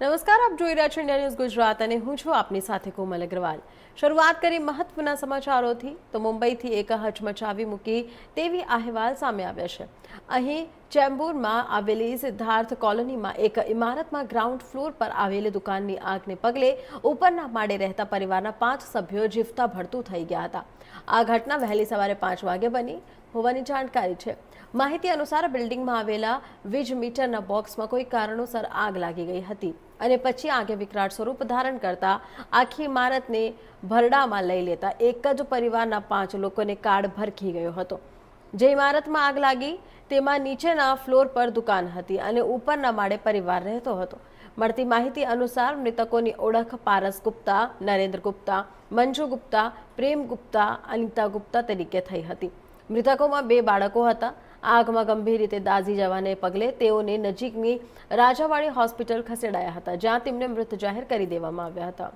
નમસ્કાર, આપ જોઈ રહ્યા છો ઇન્ડિયા ન્યૂઝ ગુજરાત અને હું છું આપની સાથે કોમલ અગ્રવાલ. શરૂઆત કરી મહત્વના સમાચારોથી તો મુંબઈથી એક હચમચાવી મૂકી તેવી અહેવાલ સામે આવ્યા છે. અહીં ચેમ્બુરમાં આવેલી સિદ્ધાર્થ કોલોનીમાં એક ઇમારતમાં ગ્રાઉન્ડ ફ્લોર પર આવેલી દુકાનની આગને પગલે ઉપરના માળે રહેતા પરિવારના પાંચ સભ્યો જીવતા ભડતું થઈ ગયા હતા. આ ઘટના વહેલી સવારે પાંચ વાગે બની. હોવાની જાણકારી છે. માહિતી અનુસાર બિલ્ડિંગમાં આવેલા વીજ મીટરના બોક્સમાં કોઈ કારણોસર આગ લાગી ગઈ હતી અને પછી આગે વિકરાળ સ્વરૂપ ધારણ કરતા આખી ઇમારતને ભરડામાં લઈ લેતા એક જ પરિવારના પાંચ લોકોને કાળ ભરખી ગયો હતો. જે ઇમારતમાં આગ લાગી તેમાં નીચેના ફ્લોર પર દુકાન હતી અને ઉપરના માળે પરિવાર રહેતો હતો. મળતી માહિતી અનુસાર મૃતકોની ઓળખ પારસ ગુપ્તા, નરેન્દ્ર ગુપ્તા, મંજુ ગુપ્તા, પ્રેમ ગુપ્તા, અનિતા ગુપ્તા તરીકે થઈ હતી. મૃતકોમાં બે બાળકો હતા. આગમાં ગંભીર રીતે દાઝી જવાને પગલે તેઓને નજીકની રાજાવાડી હોસ્પિટલ ખસેડાયા હતા, જ્યાં તેમને મૃત જાહેર કરી દેવામાં આવ્યા હતા.